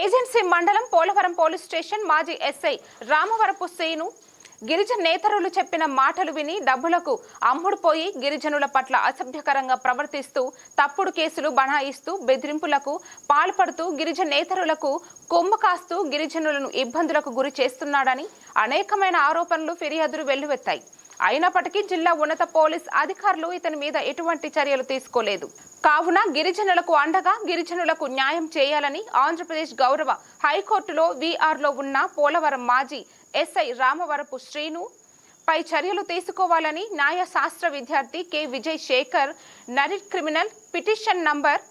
Agency మండలం Polavaram police station మాజీ SI Ramavarapu సేను గిరిజన నేతరులు చెప్పిన మాటలు విని డబ్బులకు అమ్ముడుపోయి గిరిజనుల పట్ల అసభ్యకరంగా ప్రవర్తిస్తూ తప్పుడు కేసులు బనాయిస్తూ బెదిరింపులకు పాల్పడుతూ గిరిజన నేతరులకు కొమ్ము కాస్తూ గిరిజనులను ఇబ్బందులకు గురి చేస్తున్నాడని అనేకమైన ఆరోపణలు ఫిర్యాదులు వెల్లువెత్తాయి. అయినప్పటికీ జిల్లా ఉన్నత పోలీస్ అధికారులు ఇతని మీద ఎటువంటి చర్యలు తీసుకోలేదు. కావున గిరిజనులకు అండగా గిరిజనులకు న్యాయం చేయాలని ఆంధ్రప్రదేశ్ గౌరవ హైకోర్టులో వీఆర్లో ఉన్న పోలవరం మాజీ ఎస్ఐ రామవరపు శ్రీను పై చర్యలు తీసుకోవాలని న్యాయ శాస్త్ర విద్యార్థి కె. విజయ్ శేఖర్ నరిట్ క్రిమినల్ పిటిషన్ నంబర్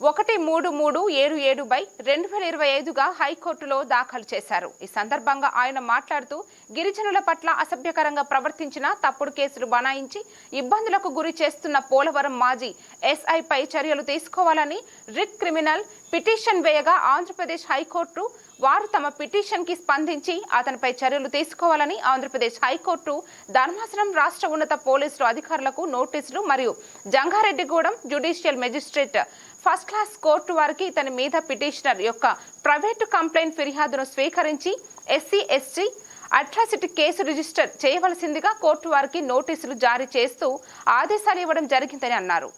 ఒకటి మూడు మూడు ఏడు ఏడు బై రెండు వేల ఇరవై ఐదుగా హైకోర్టులో దాఖలు చేశారు. ఈ సందర్భంగా ఆయన మాట్లాడుతూ గిరిజనుల పట్ల అసభ్యకరంగా ప్రవర్తించిన తప్పుడు కేసులు బనాయించి ఇబ్బందులకు గురి చేస్తున్న పోలవరం మాజీ ఎస్ఐపై చర్యలు తీసుకోవాలని రిట్ క్రిమినల్ పిటిషన్ వేయగా ఆంధ్రప్రదేశ్ హైకోర్టు వారు తమ పిటిషన్కి స్పందించి అతనిపై చర్యలు తీసుకోవాలని ఆంధ్రప్రదేశ్ హైకోర్టు ధర్మాసనం రాష్ట్ర ఉన్నత పోలీసులు అధికారులకు నోటీసులు మరియు Jangareddygudem judicial magistrate first first class court వారికి ఇతని మీద పిటిషనర్ యొక్క ప్రైవేటు కంప్లైంట్ ఫిర్యాదును స్వీకరించి SC ST atrocity case register చేయవలసిందిగా కోర్టు వారికి నోటీసులు జారీ చేస్తూ ఆదేశాలు ఇవ్వడం జరిగిందని అన్నారు.